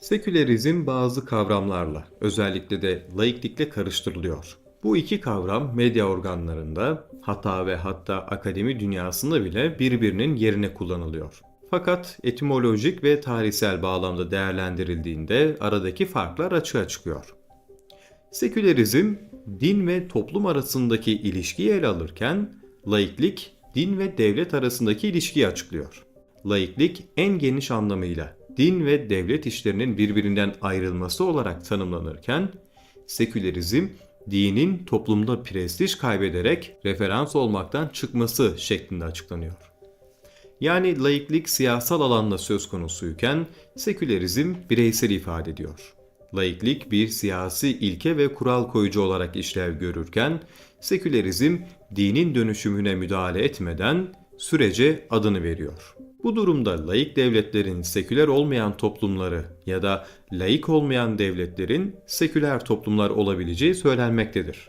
Sekülerizm bazı kavramlarla, özellikle de laiklikle karıştırılıyor. Bu iki kavram medya organlarında, hatta ve hatta akademi dünyasında bile birbirinin yerine kullanılıyor. Fakat etimolojik ve tarihsel bağlamda değerlendirildiğinde aradaki farklar açığa çıkıyor. Sekülerizm, din ve toplum arasındaki ilişkiyi ele alırken, laiklik, din ve devlet arasındaki ilişkiyi açıklıyor. Laiklik en geniş anlamıyla din ve devlet işlerinin birbirinden ayrılması olarak tanımlanırken, sekülerizm, dinin toplumda prestij kaybederek referans olmaktan çıkması şeklinde açıklanıyor. Yani laiklik siyasal alanda söz konusuyken sekülerizm bireysel ifade ediyor. Laiklik bir siyasi ilke ve kural koyucu olarak işlev görürken sekülerizm dinin dönüşümüne müdahale etmeden sürece adını veriyor. Bu durumda laik devletlerin seküler olmayan toplumları ya da laik olmayan devletlerin seküler toplumlar olabileceği söylenmektedir.